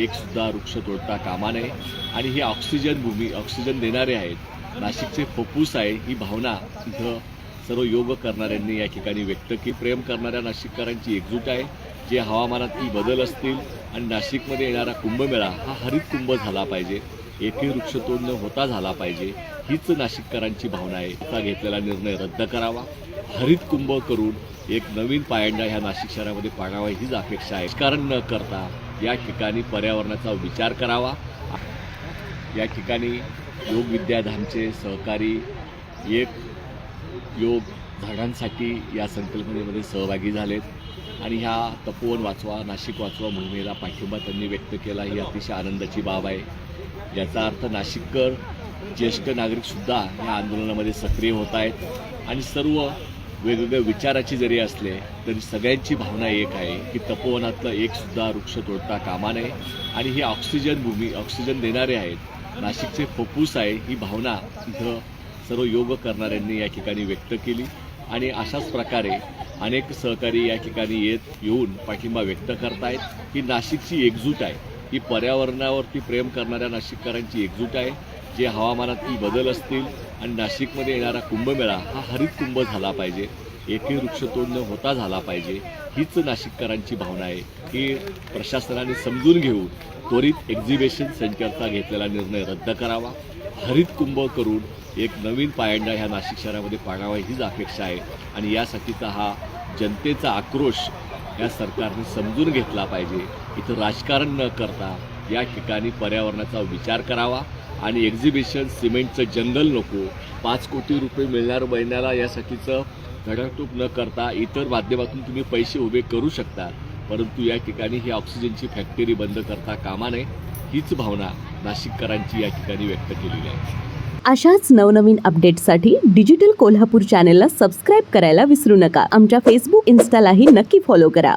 एक सुद्धा वृक्ष तोडता कामा नये. आणि ही ऑक्सिजन भूमी ऑक्सिजन देणारे आहेत. नाशिकचे फुफ्फूस आहे ही भावना इथं सर्व योग करणाऱ्यांनी या ठिकाणी व्यक्त की प्रेम करणाऱ्या नाशिककरांची एकजूट आहे. जे हवामानातील बदल असतील आणि नाशिकमध्ये येणारा कुंभमेळा हा हरित कुंभ झाला पाहिजे. एकही वृक्ष तोड न होता झाला पाहिजे. हीच नाशिककरांची भावना आहे. आता घेतलेला निर्णय रद्द करावा. हरित कुंभ करून एक नवीन पायंडा ह्या नाशिक शहरामध्ये पाडावा हीच अपेक्षा आहे. कारण न करता या ठिकाणी पर्यावरणाचा विचार करावा. या ठिकाणी योग विद्याधामचे सहकारी एक योग झाडांसाठी या संकल्पनेमध्ये सहभागी झालेत. आणि ह्या तपोवन वाचवा नाशिक वाचवा मोहिमेला पाठिंबा त्यांनी व्यक्त केला. ही अतिशय आनंदाची बाब आहे. याचा अर्थ नाशिककर ज्येष्ठ नागरिकसुद्धा या आंदोलनामध्ये सक्रिय होत आहेत. आणि सर्व वेगवेगळ्या विचाराची जरी असले तरी सगळ्यांची भावना एक आहे की तपोवनातलं एक सुद्धा वृक्ष तोडता कामा नये. आणि ही ऑक्सिजन भूमी ऑक्सिजन देणारे आहेत. नाशिकचे फपूस आहे ही भावना इथं सर्व योग करणाऱ्यांनी या ठिकाणी व्यक्त केली. आणि अशाच प्रकारे अनेक सहकारी या ठिकाणी येत येऊन पाठिंबा व्यक्त करतायत. ही नाशिकची एकजूट आहे. ही पर्यावरणावरती प्रेम करणाऱ्या नाशिककरांची एकजूट आहे. जे हवामानातील बदल असतील आणि नाशिकमध्ये येणारा कुंभमेळा हा हरित कुंभ झाला पाहिजे. एकही वृक्षतोड न होता झाला पाहिजे. हीच नाशिककरांची भावना आहे. की प्रशासनाने समजून घेऊन त्वरित एक्झिबिशन सेंटरचा घेतलेला निर्णय रद्द करावा. हरित कुंभ करून एक नवीन पायंडा ह्या नाशिक शहरामध्ये पाडावा हीच अपेक्षा आहे. आणि यासाठीचा हा जनतेचा आक्रोश या सरकारने समजून घेतला पाहिजे. इथं राजकारण न करता या ठिकाणी पर्यावरणाचा विचार करावा. आणि एक्झिबिशन सिमेंटचं जंगल नको. पाच कोटी रुपये मिळणार महिन्याला यासाठीचं धडाटूप न करता इतर माध्यमातून तुम्ही पैसे उभे करू शकता. परंतु या ठिकाणी ही ऑक्सिजनची फॅक्टरी बंद करता कामा नये हीच भावना नाशिककरांची या ठिकाणी व्यक्त केलेली आहे. अशाच नवनवीन अपडेट्ससाठी डिजिटल कोल्हापूर चॅनेलला सबस्क्राईब करायला विसरू नका. आमच्या फेसबुक इन्स्टालाही नक्की फॉलो करा.